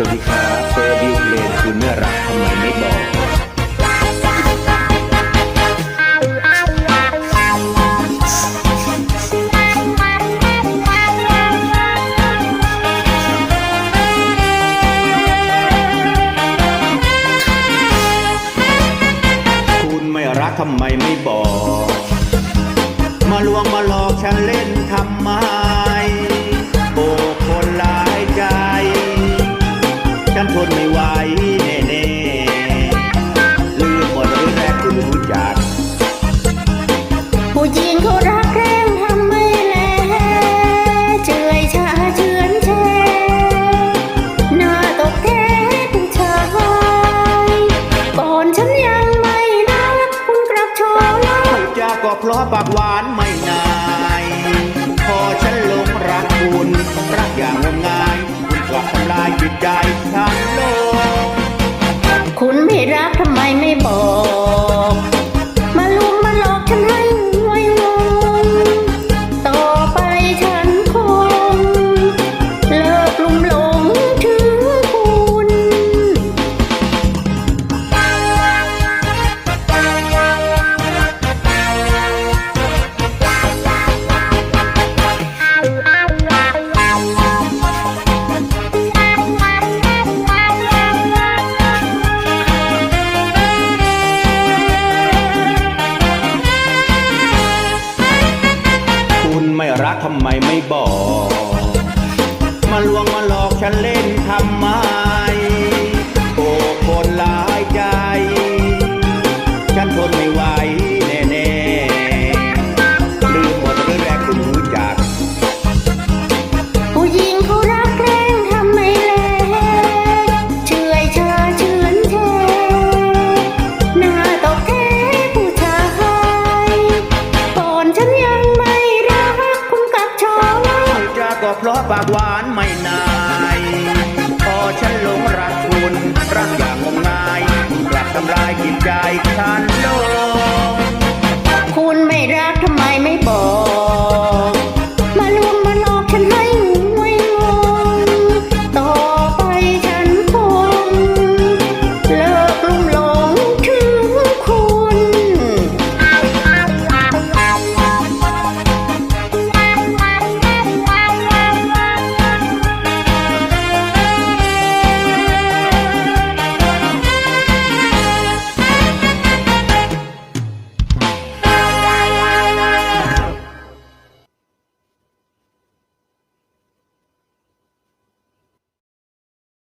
วัสดีครับเฟอร์บิวเลนคุณเมื่อรักทำไมไม่บอกคุณไม่รักทำไมไม่บอก มาลวงมาหลอกฉันเล่นทำไม ฉันทนไม่ไหวแน่ๆลืมหมดเรื่องแรกคุณรู้จัก ผู้หญิงเขารักแกล้งทำไม่แลเจือยชาเฉือนแช่หน้าตกแท้ผู้ชายก่อนฉันยังไม่รักคุณกลับโชว์ลักพูดจาก็เพราะปากหวานไม่นายพอฉันหลงรักคุณ รักอย่างงมงายคุณกลับทำลายจิตใจ ไมไม่บอก ทำไมไม่บอก มาลวงมาหลอกฉันเล่นทำไม โอ้คนหลายใจ ฉันทน เพราะปากหวานไม่นาย พอฉันหลงรักคุณ รักอย่างงมงายคุณกลับทำลายจิตใจฉัน